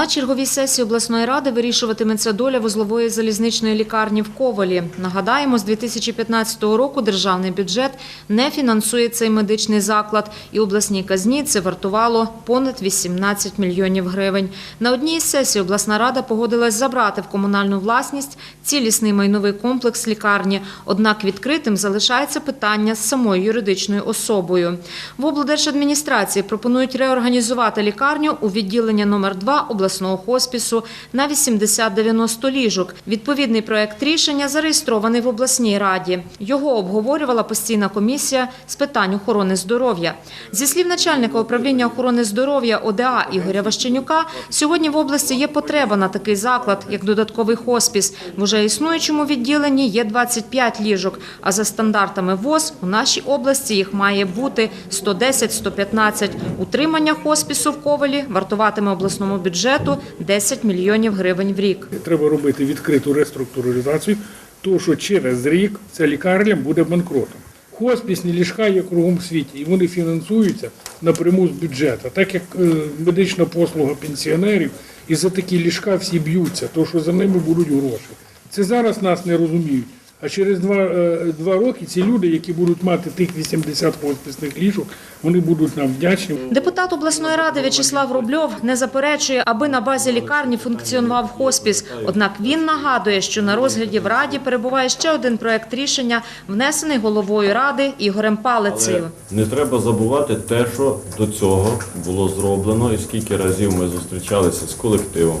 На черговій сесії обласної ради вирішуватиметься доля вузлової залізничної лікарні в Ковалі. Нагадаємо, з 2015 року державний бюджет не фінансує цей медичний заклад, і обласній казні це вартувало понад 18 мільйонів гривень. На одній із сесій обласна рада погодилась забрати в комунальну власність цілісний майновий комплекс лікарні. Однак відкритим залишається питання з самою юридичною особою. В облдержадміністрації пропонують реорганізувати лікарню у відділення номер 2 обласного хоспісу на 80-90 ліжок. Відповідний проект рішення зареєстрований в обласній раді. Його обговорювала постійна комісія з питань охорони здоров'я. Зі слів начальника управління охорони здоров'я ОДА Ігоря Ващенюка, сьогодні в області є потреба на такий заклад, як додатковий хоспіс. В уже існуючому відділенні є 25 ліжок, а за стандартами ВОЗ у нашій області їх має бути 110-115. Утримання хоспісу в Ковалі вартуватиме обласному бюджету 10 мільйонів гривень в рік. Треба робити відкриту реструктуризацію, тому що через рік ця лікарня буде банкротом. Хоспісні ліжка є кругом в світі, і вони фінансуються напряму з бюджету. Так як е, медична послуга пенсіонерів, і за такі ліжка всі б'ються, тому що за ними будуть гроші. Це зараз нас не розуміють. А через два, е, два роки ці люди, які будуть мати тих 80 хосписних ліжок, вони будуть нам вдячні. Депутат обласної ради В'ячеслав Рубльов не заперечує, аби на базі лікарні функціонував хоспіс. Однак він нагадує, що на розгляді в раді перебуває ще один проект рішення, внесений головою ради Ігорем Палицею. Але не треба забувати те, що до цього було зроблено, і скільки разів ми зустрічалися з колективом,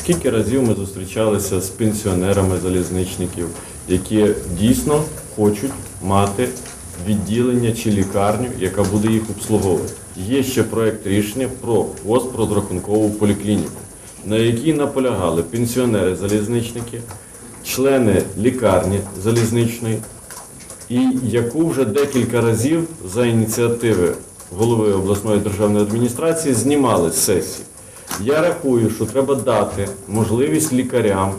скільки разів ми зустрічалися з пенсіонерами залізничників, які дійсно хочуть мати відділення чи лікарню, яка буде їх обслуговувати. Є ще проект рішення про госпрозрахункову поліклініку, на якій наполягали пенсіонери-залізничники, члени лікарні залізничної, і яку вже декілька разів за ініціативи голови обласної державної адміністрації знімали з сесії. Я рахую, що треба дати можливість лікарям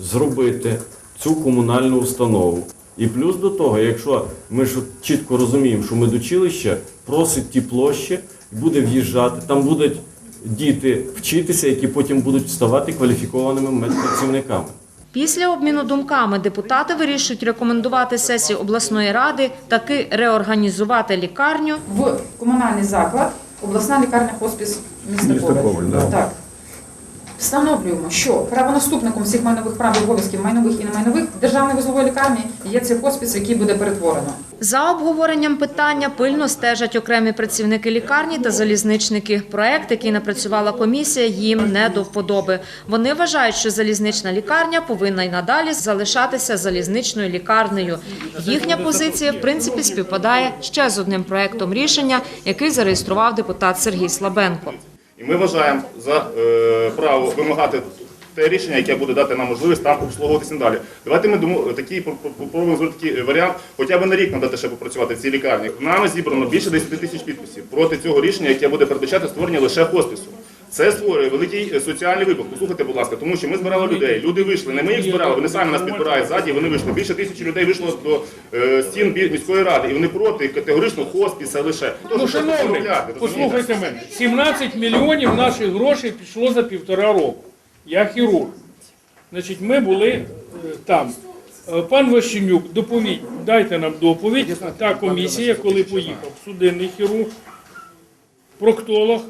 зробити цю комунальну установу. І плюс до того, якщо ми ж чітко розуміємо, що медучилище просить ті площі, буде в'їжджати, там будуть діти вчитися, які потім будуть ставати кваліфікованими медпрацівниками. Після обміну думками депутати вирішують рекомендувати сесії обласної ради таки реорганізувати лікарню в комунальний заклад, обласна лікарня хоспіс міста Коваль. Так. Встановлюємо, що правонаступником всіх майнових прав і обов'язків майнових і немайнових державної вузлової лікарні є цей хоспіс, який буде перетворено. За обговоренням питання пильно стежать окремі працівники лікарні та залізничники. Проект, який напрацювала комісія, їм не до вподоби. Вони вважають, що залізнична лікарня повинна й надалі залишатися залізничною лікарнею. Їхня позиція, в принципі, співпадає ще з одним проектом рішення, який зареєстрував депутат Сергій Слабенко. І ми вважаємо за е, право вимагати те рішення, яке буде дати нам можливість там обслуговуватися надалі. Давайте ми думаємо, такий попробуємо зробити такий варіант, хоча б на рік надати ще попрацювати в цій лікарні. Нами зібрано більше 10 тисяч підписів проти цього рішення, яке буде передбачати створення лише хоспису. Це створює великий е, соціальний випадок. Послухайте, будь ласка, тому що ми збирали людей. Люди вийшли, не ми їх збирали, вони самі нас підбирають ззаді. Вони вийшли. Більше тисячі людей вийшло до е, стін міської ради, і вони проти категорично хоспіса лише. Ну, розумієте? послухайте мене, 17 мільйонів наших грошей пішло за півтора року. Я хірург. Значить, ми були е, там. Е, Пан Ващенюк, доповідь, дайте нам доповідь. Та комісія, коли поїхав, судинний хірург, проктолог,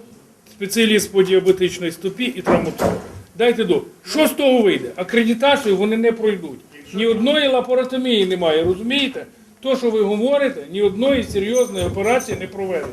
спеціаліст по діабетичній стопі і травматолог. Дайте до. Що з того вийде? Акредитацію вони не пройдуть. Ні одної лапаротомії немає, розумієте? То, що ви говорите, ні одної серйозної операції не проведено.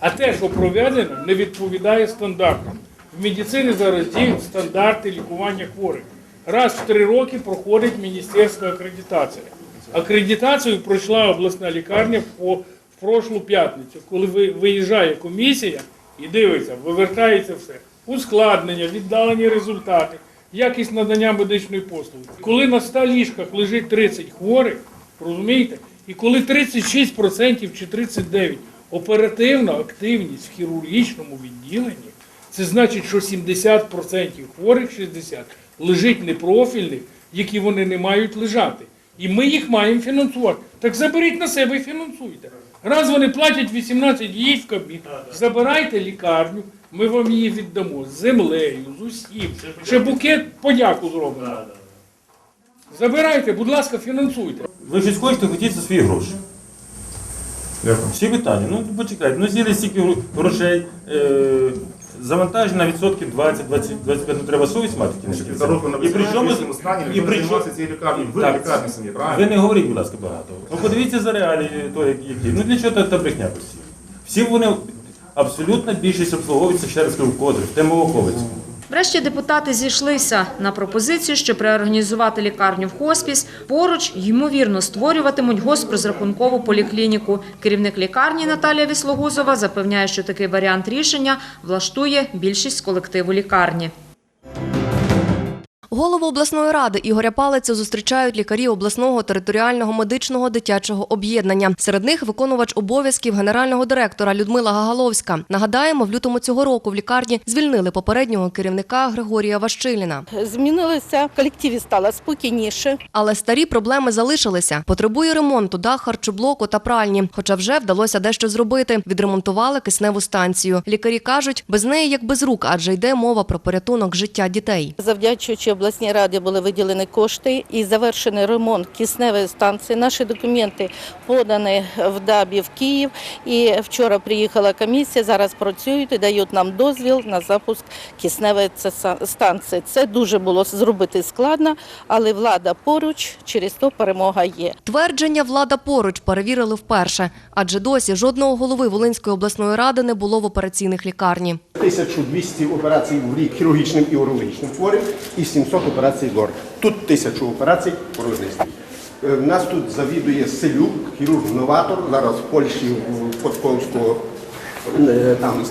А те, що проведено, не відповідає стандартам. В медицині зараз діють стандарти лікування хворих. Раз в три роки проходить міністерська акредитація. Акредитацію пройшла обласна лікарня в прошлу п'ятницю, коли виїжджає комісія і дивиться, вивертається все. Ускладнення, віддалені результати, якість надання медичної послуги. Коли на 100 ліжках лежить 30 хворих, розумієте, і коли 36% чи 39% оперативна активність в хірургічному відділенні, це значить, що 70% хворих 60 лежить непрофільних, які вони не мають лежати. І ми їх маємо фінансувати. Так заберіть на себе і фінансуйте. Раз вони платять 18 їдь в кабін, забирайте лікарню, Ми вам її віддамо з землею, з усім. Ще букет подяку зробимо. Забирайте, будь ласка, фінансуйте. Ви щось хочете, хотіть за свої гроші. Всі питання. Ну почекайте, ну з'їли стільки грошей, е, завантаження на відсотки 20, 20, 25, ну треба совість мати. в кінці на І при чому, і при чому, цією лікарнею. Ви Так. лікарні самі, ви не говоріть, будь ласка, багато. Ну подивіться за реалії, то, які. Ну для чого та, та брехня постійно? Всі вони, абсолютна більшість обслуговуються, ще раз кажу, кодрі, в Темовоковицькому. Врешті депутати зійшлися на пропозицію, що переорганізувати лікарню в хоспіс. Поруч, ймовірно, створюватимуть госпрозрахункову поліклініку. Керівник лікарні Наталія Віслогузова запевняє, що такий варіант рішення влаштує більшість колективу лікарні. Голову обласної ради Ігоря Палицю зустрічають лікарі обласного територіального медичного дитячого об'єднання. Серед них виконувач обов'язків генерального директора Людмила Гагаловська. Нагадаємо, в лютому цього року в лікарні звільнили попереднього керівника Григорія Ващиліна. Змінилося, в колективі стало спокійніше. Але старі проблеми залишилися. Потребує ремонту дах харчоблоку та пральні. Хоча вже вдалося дещо зробити. Відремонтували кисневу станцію. Лікарі кажуть, без неї як без рук, адже йде мова про порятунок життя дітей. Завдячуючи обласній раді були виділені кошти і завершений ремонт кисневої станції. Наші документи подані в ДАБі в Київ. І вчора приїхала комісія. Зараз працюють і дають нам дозвіл на запуск кисневої це- станції. Це дуже було зробити складно, але влада поруч, через то перемога є. Твердження влада поруч перевірили вперше, адже досі жодного голови Волинської обласної ради не було в операційних лікарні. 1200 операцій в рік хірургічним і урологічним хворим і 700 операцій гор. Тут тисячу операцій порожнистих. Е, нас тут завідує Селюк, хірург-новатор, зараз в Польщі, в Подковського там,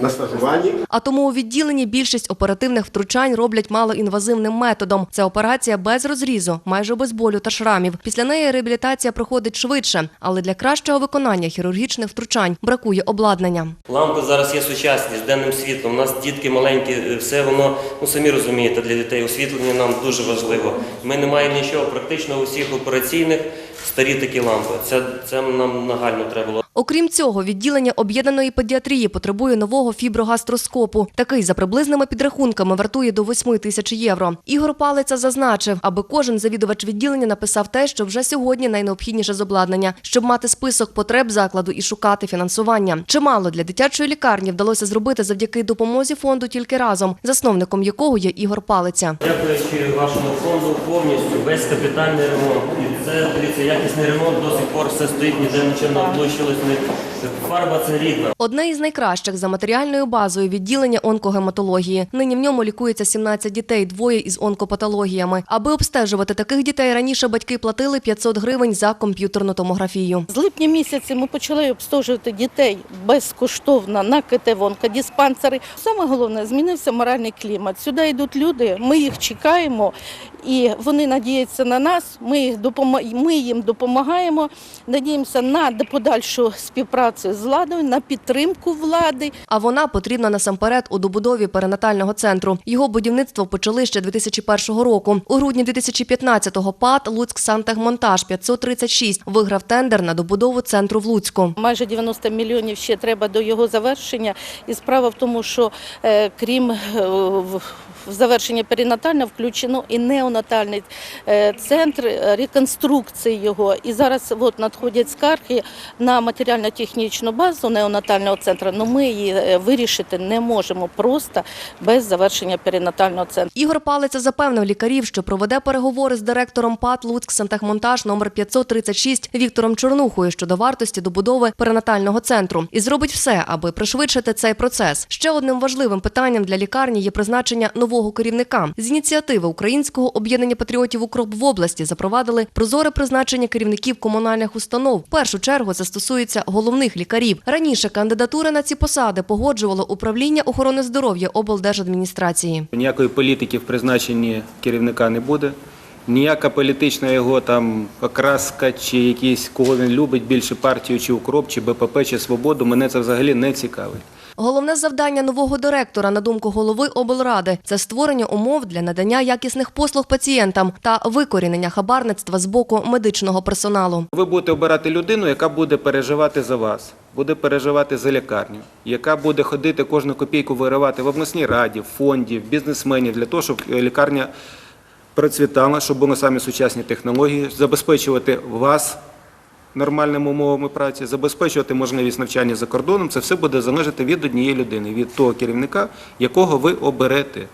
на стажуванні. А тому у відділенні більшість оперативних втручань роблять малоінвазивним методом. Це операція без розрізу, майже без болю та шрамів. Після неї реабілітація проходить швидше, але для кращого виконання хірургічних втручань бракує обладнання. Лампи зараз є сучасні з денним світлом. У нас дітки маленькі, е, все воно, ну самі розумієте, для дітей освітлення нам дуже важливо. Ми не маємо нічого, практично у всіх операційних старі такі лампи. Це, це нам нагально треба було. Окрім цього, відділення об'єднаної педіатрії потребує нового фіброгастроскопу. Такий за приблизними підрахунками вартує до 8 тисяч євро. Ігор Палиця зазначив, аби кожен завідувач відділення написав те, що вже сьогодні найнеобхідніше з обладнання, щоб мати список потреб закладу і шукати фінансування. Чимало для дитячої лікарні вдалося зробити завдяки допомозі фонду тільки разом, засновником якого є Ігор Палиця. Дякуючи вашому фонду, повністю весь капітальний ремонт. І це дивіться, якісний ремонт до сих пор все стоїть, ніде нічого не облущилось. Фарба це рідна. Одне із найкращих за матеріальною базою відділення онкогематології. Нині в ньому лікується 17 дітей, двоє із онкопатологіями. Аби обстежувати таких дітей, раніше батьки платили 500 гривень за комп'ютерну томографію. З липня місяці ми почали обстежувати дітей безкоштовно на КТ в онкодиспансери. Саме головне, змінився моральний клімат. Сюди йдуть люди, ми їх чекаємо, і вони надіються на нас. Ми, їх ми їм допомагаємо. Надіємося на подальшу співпрацю з владою, на підтримку влади. А вона потрібна насамперед у добудові перинатального центру. Його будівництво почали ще 2001 року. У грудні 2015-го ПАТ Луцьк Сантехмонтаж 536 виграв тендер на добудову центру в Луцьку. Майже 90 мільйонів ще треба до його завершення. І справа в тому, що е, крім е, в- завершення перинатального включено і неонатальний е, центр реконструкції його. І зараз от надходять скарги на матеріально-технічну базу неонатального центру. але ми її е, вирішити не можемо просто без завершення перинатального центру. Ігор Палиця запевнив лікарів, що проведе переговори з директором ПАТ Луцьк Сантехмонтаж номер 536 Віктором Чорнухою щодо вартості добудови перинатального центру і зробить все, аби пришвидшити цей процес. Ще одним важливим питанням для лікарні є призначення нового керівника. З ініціативи Українського об'єднання патріотів «Укроп» в області запровадили прозоре призначення керівників комунальних установ. В першу чергу це стосується головних лікарів. Раніше кандидатури на ці посади погоджувало управління охорони здоров'я облдержадміністрації. Ніякої політики в призначенні керівника не буде. Ніяка політична його там окраска чи якісь кого він любить більше партію, чи укроп, чи БПП, чи свободу. Мене це взагалі не цікавить. Головне завдання нового директора, на думку голови облради, це створення умов для надання якісних послуг пацієнтам та викорінення хабарництва з боку медичного персоналу. Ви будете обирати людину, яка буде переживати за вас, буде переживати за лікарню, яка буде ходити кожну копійку виривати в обласній раді, в фонді, в бізнесменів для того, щоб е, лікарня процвітала, щоб були самі сучасні технології, забезпечувати вас нормальними умовами праці, забезпечувати можливість навчання за кордоном. Це все буде залежати від однієї людини, від того керівника, якого ви оберете.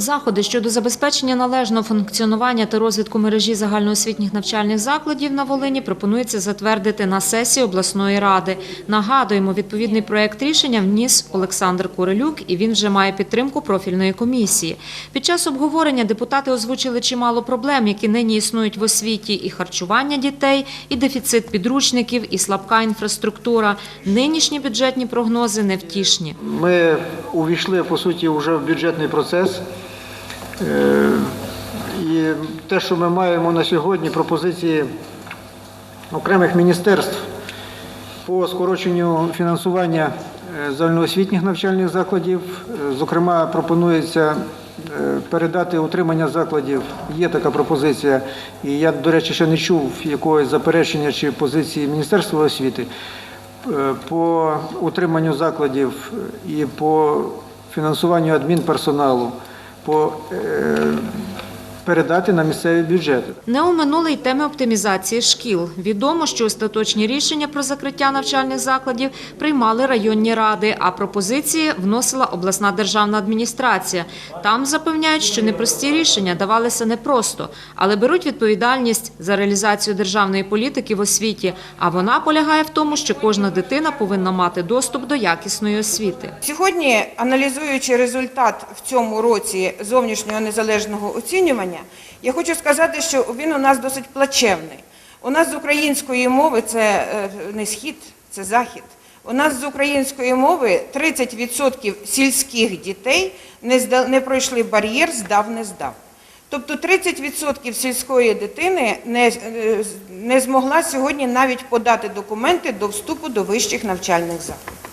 Заходи щодо забезпечення належного функціонування та розвитку мережі загальноосвітніх навчальних закладів на Волині пропонується затвердити на сесії обласної ради. Нагадуємо, відповідний проект рішення вніс Олександр Курилюк, і він вже має підтримку профільної комісії. Під час обговорення депутати озвучили чимало проблем, які нині існують в освіті: і харчування дітей, і дефіцит підручників, і слабка інфраструктура. Нинішні бюджетні прогнози невтішні. Ми увійшли по суті вже в бюджетний процес. Е, І те, що ми маємо на сьогодні, пропозиції окремих міністерств по скороченню фінансування е, загальноосвітніх навчальних закладів. Е, Зокрема, пропонується передати утримання закладів. Є така пропозиція. І я, до речі, ще не чув якогось заперечення чи позиції Міністерства освіти по утриманню закладів і по фінансуванню адмінперсоналу, på eh, передати на місцеві бюджети. Не оминули й теми оптимізації шкіл. Відомо, що остаточні рішення про закриття навчальних закладів приймали районні ради, а пропозиції вносила обласна державна адміністрація. Там запевняють, що непрості рішення давалися непросто, але беруть відповідальність за реалізацію державної політики в освіті. А вона полягає в тому, що кожна дитина повинна мати доступ до якісної освіти. Сьогодні, аналізуючи результат в цьому році зовнішнього незалежного оцінювання, я хочу сказати, що він у нас досить плачевний. У нас з української мови це е, не схід, це захід. У нас з української мови 30% сільських дітей не пройшли бар'єр здав, не здав. Тобто 30% сільської дитини не, е, не змогла сьогодні навіть подати документи до вступу до вищих навчальних закладів.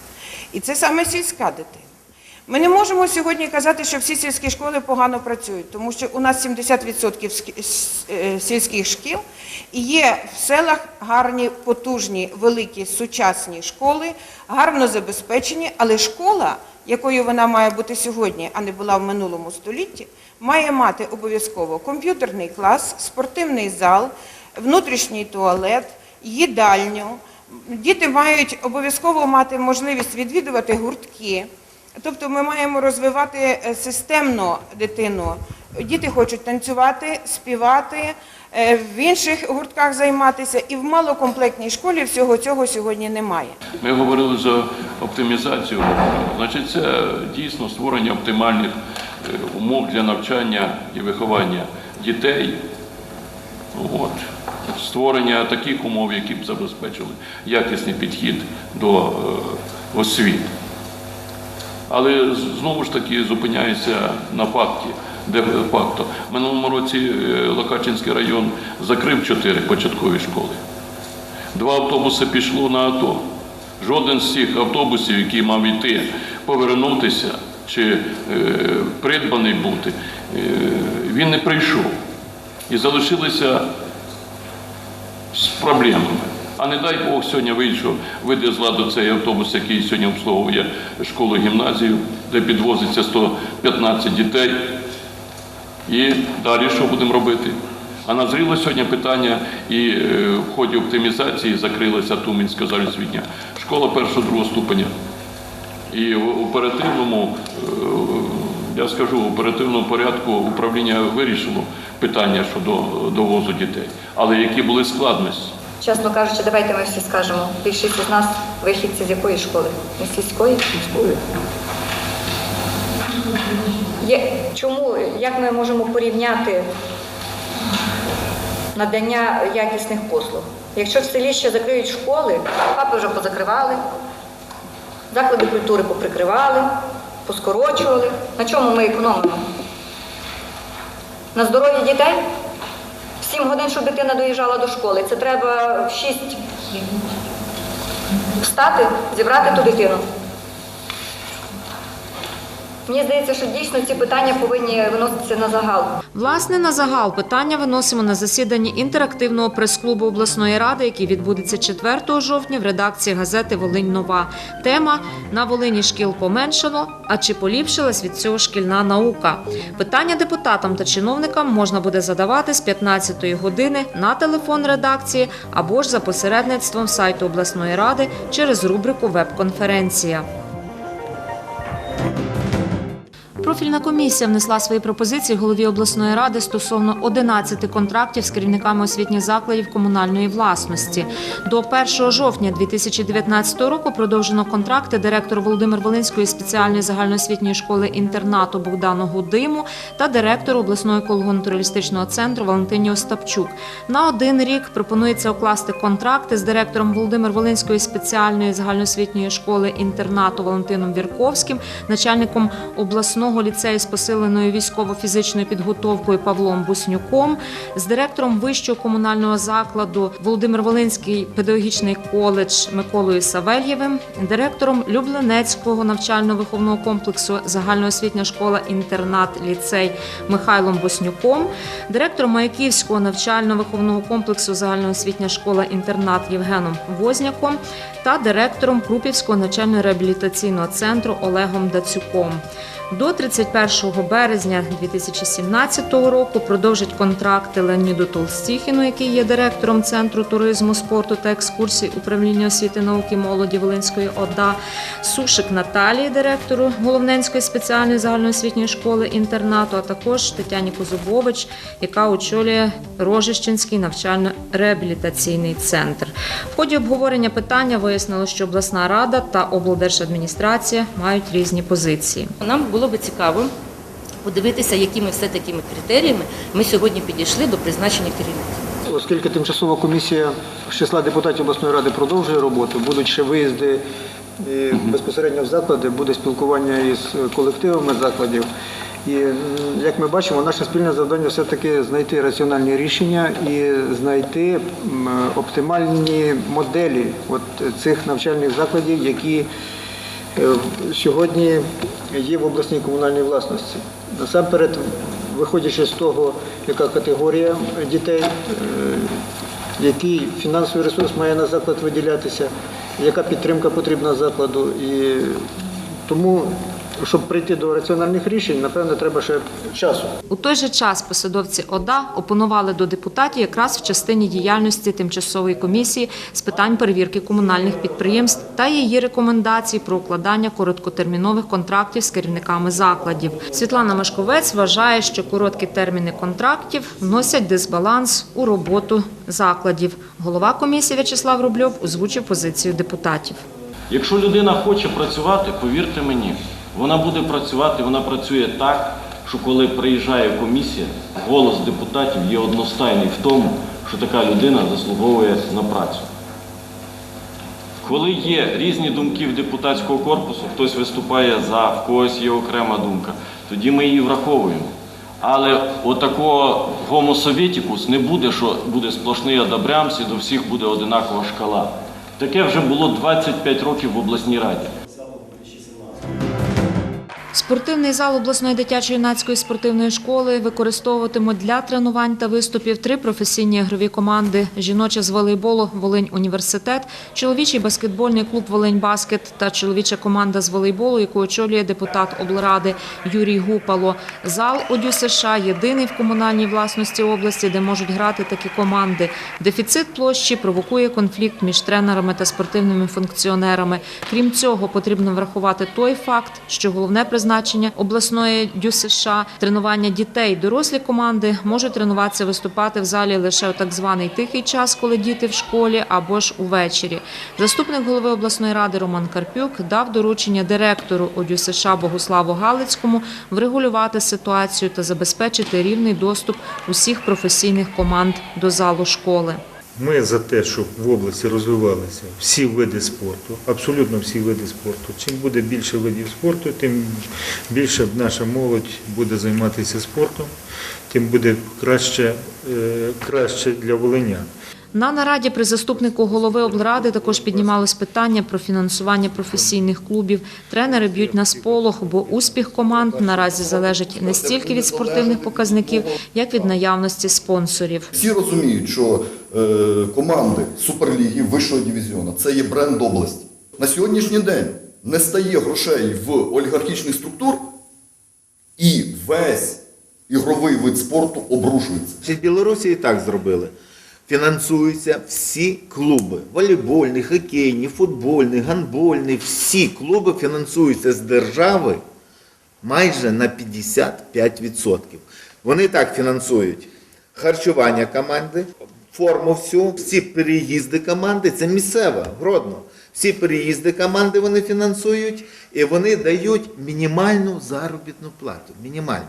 І це саме сільська дитина. Ми не можемо сьогодні казати, що всі сільські школи погано працюють, тому що у нас 70% скі- с- е, сільських шкіл і є в селах гарні, потужні, великі сучасні школи, гарно забезпечені, але школа, якою вона має бути сьогодні, а не була в минулому столітті, має мати обов'язково комп'ютерний клас, спортивний зал, внутрішній туалет, їдальню. Діти мають обов'язково мати можливість відвідувати гуртки. Тобто ми маємо розвивати е, системно дитину. Діти хочуть танцювати, співати, е, в інших гуртках займатися, і в малокомплектній школі всього цього сьогодні немає. Ми говорили за оптимізацію. Значить, це дійсно створення оптимальних е, умов для навчання і виховання дітей. От. Створення таких умов, які б забезпечили якісний підхід до освіти. Але знову ж таки зупиняюся на факті, де факто. В минулому році е, Локачинський район закрив чотири початкові школи. Два автобуси пішло на АТО. Жоден з цих автобусів, який мав йти повернутися чи е, придбаний бути, е, він не прийшов. І залишилися з проблемами. А не дай Бог сьогодні вийшов, вийде з ладу цей автобус, який сьогодні обслуговує школу гімназію, де підвозиться 115 дітей. І далі що будемо робити? А назріло сьогодні питання, і е, в ході оптимізації закрилася Тумінська загальноосвітня школа першого-другого ступеня. І в оперативному, е, я скажу, в оперативному порядку управління вирішило питання щодо довозу дітей. Але які були складності? Чесно кажучи, давайте ми всі скажемо. Більшість із нас вихідці з якої школи? Не сільської? Сільської. Є, чому, як ми можемо порівняти надання якісних послуг? Якщо в селі ще закриють школи, папи вже позакривали, заклади культури поприкривали, поскорочували. На чому ми економимо? На здоров'ї дітей? Сім годин, щоб дитина доїжджала до школи. Це треба в 6 встати, зібрати ту дитину. Мені здається, що дійсно ці питання повинні виноситися на загал. Власне, на загал питання виносимо на засіданні інтерактивного прес-клубу обласної ради, який відбудеться 4 жовтня в редакції газети Волинь Нова. Тема на Волині шкіл поменшало. А чи поліпшилась від цього шкільна наука? Питання депутатам та чиновникам можна буде задавати з 15-ї години на телефон редакції або ж за посередництвом сайту обласної ради через рубрику Веб-конференція. Профільна комісія внесла свої пропозиції голові обласної ради стосовно 11 контрактів з керівниками освітніх закладів комунальної власності. До 1 жовтня 2019 року продовжено контракти директору Володимир Волинської спеціальної загальноосвітньої школи інтернату Богдану Гудиму та директору обласного еколого-натуралістичного центру Валентині Остапчук. На один рік пропонується укласти контракти з директором Володимир Волинської спеціальної загальноосвітньої школи інтернату Валентином Вірковським, начальником обласного ліцею з посиленою військово-фізичною підготовкою Павлом Буснюком, з директором вищого комунального закладу Володимир Волинський педагогічний коледж Миколою Савельєвим, директором Люблинецького навчально-виховного комплексу загальноосвітня школа інтернат ліцей Михайлом Боснюком, директором Маяківського навчально-виховного комплексу загальноосвітня школа інтернат Євгеном Возняком та директором Крупівського навчально-реабілітаційного центру Олегом Дацюком. До 31 березня 2017 року продовжить контракти Леоніду Толстіхіну, який є директором Центру туризму, спорту та екскурсій управління освіти, науки молоді Волинської ОДА, Сушик Наталії, директору Головненської спеціальної загальноосвітньої школи інтернату, а також Тетяні Козубович, яка очолює Рожищенський навчально-реабілітаційний центр. В ході обговорення питання вияснило, що обласна рада та облдержадміністрація мають різні позиції. Нам було би цікаво подивитися, якими все такими критеріями ми сьогодні підійшли до призначення керівників. Оскільки тимчасова комісія з числа депутатів обласної ради продовжує роботу, будуть ще виїзди безпосередньо в заклади, буде спілкування із колективами закладів. І як ми бачимо, наше спільне завдання все-таки знайти раціональні рішення і знайти оптимальні моделі от цих навчальних закладів, які сьогодні є в обласній комунальній власності. Насамперед, виходячи з того, яка категорія дітей, е, який фінансовий ресурс має на заклад виділятися, яка підтримка потрібна закладу. І тому, щоб прийти до раціональних рішень, напевно, треба ще часу. У той же час посадовці ОДА опонували до депутатів якраз в частині діяльності тимчасової комісії з питань перевірки комунальних підприємств та її рекомендацій про укладання короткотермінових контрактів з керівниками закладів. Світлана Мешковець вважає, що короткі терміни контрактів вносять дисбаланс у роботу закладів. Голова комісії В'ячеслав Рубльов озвучив позицію депутатів. Якщо людина хоче працювати, повірте мені, вона буде працювати, вона працює так, що коли приїжджає комісія, голос депутатів є одностайний в тому, що така людина заслуговує на працю. Коли є різні думки в депутатського корпусу, хтось виступає за, в когось є окрема думка, тоді ми її враховуємо. Але отакого гомосовєтікус не буде, що буде сплошний одобрямс і до всіх буде одинакова шкала. Таке вже було 25 років в обласній раді. Спортивний зал обласної дитячо-юнацької спортивної школи використовуватимуть для тренувань та виступів три професійні ігрові команди: жіноча з волейболу Волинь університет, чоловічий баскетбольний клуб Волинь Баскет та чоловіча команда з волейболу, яку очолює депутат облради Юрій Гупало. Зал ОДЮ США єдиний в комунальній власності області, де можуть грати такі команди. Дефіцит площі провокує конфлікт між тренерами та спортивними функціонерами. Крім цього, потрібно врахувати той факт, що головне призначення обласної ДЮ США – тренування дітей. Дорослі команди можуть тренуватися виступати в залі лише у так званий тихий час, коли діти в школі або ж увечері. Заступник голови обласної ради Роман Карпюк дав доручення директору ОДЮ США Богуславу Галицькому врегулювати ситуацію та забезпечити рівний доступ усіх професійних команд до залу школи. Ми за те, щоб в області розвивалися всі види спорту, абсолютно всі види спорту. Чим буде більше видів спорту, тим більше наша молодь буде займатися спортом, тим буде краще, е, краще для волинян. На нараді при заступнику голови облради також піднімалось питання про фінансування професійних клубів. Тренери б'ють на сполох, бо успіх команд наразі залежить не стільки від спортивних показників, як від наявності спонсорів. Всі розуміють, що е, команди Суперліги вищого дивізіону це є бренд області. На сьогоднішній день не стає грошей в олігархічних структур, і весь ігровий вид спорту обрушується. В Білорусі і так зробили. Фінансуються всі клуби: волейбольні, хокейні, футбольні, гандбольні. Всі клуби фінансуються з держави майже на 55%. Вони так фінансують харчування команди, форму всю, всі переїзди команди, це місцева, Гродно. Всі переїзди команди вони фінансують і вони дають мінімальну заробітну плату. Мінімальну.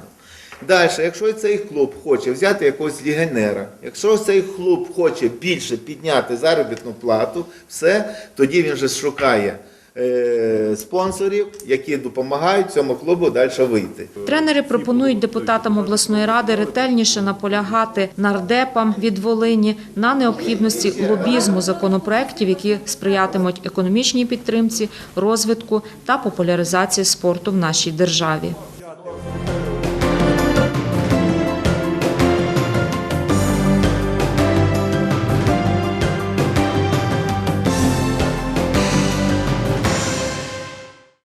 Далі, якщо цей клуб хоче взяти якогось легіонера, якщо цей клуб хоче більше підняти заробітну плату, все, тоді він вже шукає е, спонсорів, які допомагають цьому клубу далі вийти. Тренери пропонують депутатам обласної ради ретельніше наполягати нардепам від Волині на необхідності лобізму законопроєктів, які сприятимуть економічній підтримці, розвитку та популяризації спорту в нашій державі.